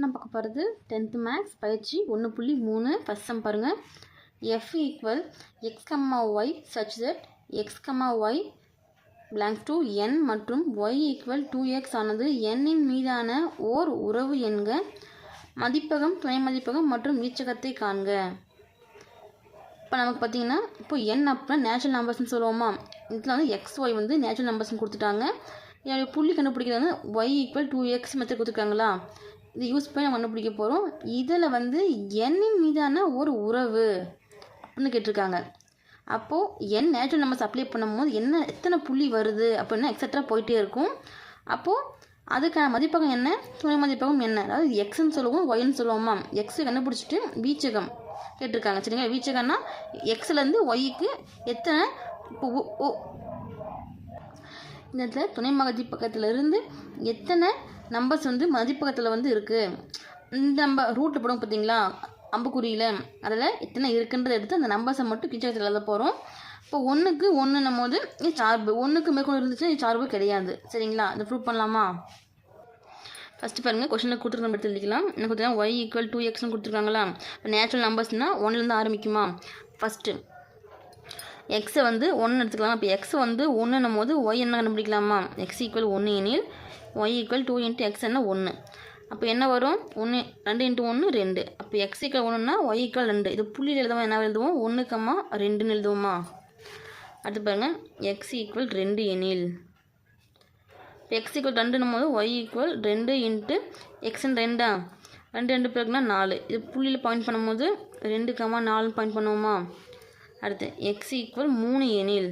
நான் பார்க்க போகிறது டென்த்து மேக்ஸ் பயிற்சி ஒன்று புள்ளி மூணு ஃபஸ்ட் சம் பாருங்கள் f equal x comma y such that x comma y blanks to n மற்றும் ஒய் ஈக்குவல் டூ எக்ஸ் ஆனது எண்ணின் மீதான ஓர் உறவு என்க மதிப்பகம் துணை மதிப்பகம் மற்றும் வீச்சகத்தை காண்க. இப்போ நமக்கு பார்த்தீங்கன்னா இப்போ என் அப்படின்னா நேச்சுரல் நம்பர்ஸ்னு சொல்லுவோமா? இதில் வந்து எக்ஸ் ஒய் வந்து நேச்சுரல் நம்பர்ஸ்னு கொடுத்துட்டாங்க. என்னுடைய புள்ளி கண்டுபிடிக்கிறது வந்து y equal two x method கொடுத்துருக்காங்களா? இது யூஸ் பண்ணி நம்ம கண்டுபிடிக்க போகிறோம் இதில் வந்து எண்ணின் மீதான ஒரு உறவு அப்படின்னு கேட்டிருக்காங்க. அப்போது என் நேச்சுரல் நம்ம சப்ளை பண்ணும்போது என்ன எத்தனை புள்ளி வருது அப்படின்னா எக்ஸட்ரா போயிட்டே இருக்கும். அப்போது அதுக்கான மதிப்பகம் என்ன? துணை மதிப்பகம் என்ன? அதாவது எக்ஸ்ன்னு சொல்லுவோம் ஒய்ன்னு சொல்லுவோமா எக்ஸை கண்டுபிடிச்சிட்டு வீச்சகம் கேட்டிருக்காங்க. சரிங்களா? வீச்சகம்னா எக்ஸ்லேருந்து ஒய்க்கு எத்தனை இப்போ ஓ இந்த இடத்துல துணை மதிப்பகத்தில் இருந்து எத்தனை நம்பர்ஸ் வந்து மதிப்பகத்தில் வந்து இருக்குது இந்த நம்ம ரூட்டில் போடும் பார்த்தீங்களா அம்புக்குறியில். அதில் எத்தனை இருக்குன்றதை எடுத்து அந்த நம்பர்ஸை மட்டும் கிச்சகத்தில் எழுத போகிறோம் இப்போ ஒன்றுக்கு ஒன்றுன்னும் போது இது சார்பு. ஒன்றுக்கு மேற்கொண்டு இருந்துச்சுன்னா சார்பு கிடையாது. சரிங்களா? இதை ப்ரூவ் பண்ணலாமா? ஃபஸ்ட்டு பாருங்கள் கொஷனில் கொடுத்துருக்க நம்ம எடுத்து எழுதிக்கலாம் என்ன கொடுத்துருக்காங்க? ஒய் ஈக்குவல் டூ எக்ஸ்னு கொடுத்துருக்காங்களா? இப்போ நேச்சுரல் நம்பர்ஸ்னால் ஒன்றுலேருந்து ஆரம்பிக்குமா? ஃபஸ்ட்டு எக்ஸை வந்து ஒன்று எடுத்துக்கலாம்? அப்போ எக்ஸ் வந்து ஒன்றுன்னும் போது ஒய் என்ன கண்டுபிடிக்கலாமா? எக்ஸ் ஈக்குவல் ஒன்று எனில் y equal two into x என்ன ஒன்று அப்போ என்ன வரும்? ஒன்று ரெண்டு இன்ட்டு ஒன்று ரெண்டு. அப்போ எக்ஸ் ஈக்குவல் ஒன்றுனா ஒய் ஈக்குவல் ரெண்டு. இது புள்ளியில் எழுதுவோம். என்ன எழுதுவோம்? ஒன்றுக்கம்மா ரெண்டுன்னு எழுதுவோமா? அடுத்து பாருங்கள் எக்ஸ் ஈக்குவல் ரெண்டு எனில். இப்போ எக்ஸ் ஈக்குவல் ரெண்டுன்னும் போது ஒய் ஈக்குவல் ரெண்டு இன்ட்டு எக்ஸ்ன்னு ரெண்டா? ரெண்டு ரெண்டு பேருக்குனா நாலு. இது புள்ளியில் பாயிண்ட் பண்ணும்போது ரெண்டு கம்மா நாலுன்னு பாயிண்ட் பண்ணுவோமா? அடுத்து எக்ஸ் ஈக்குவல் மூணு எனில்.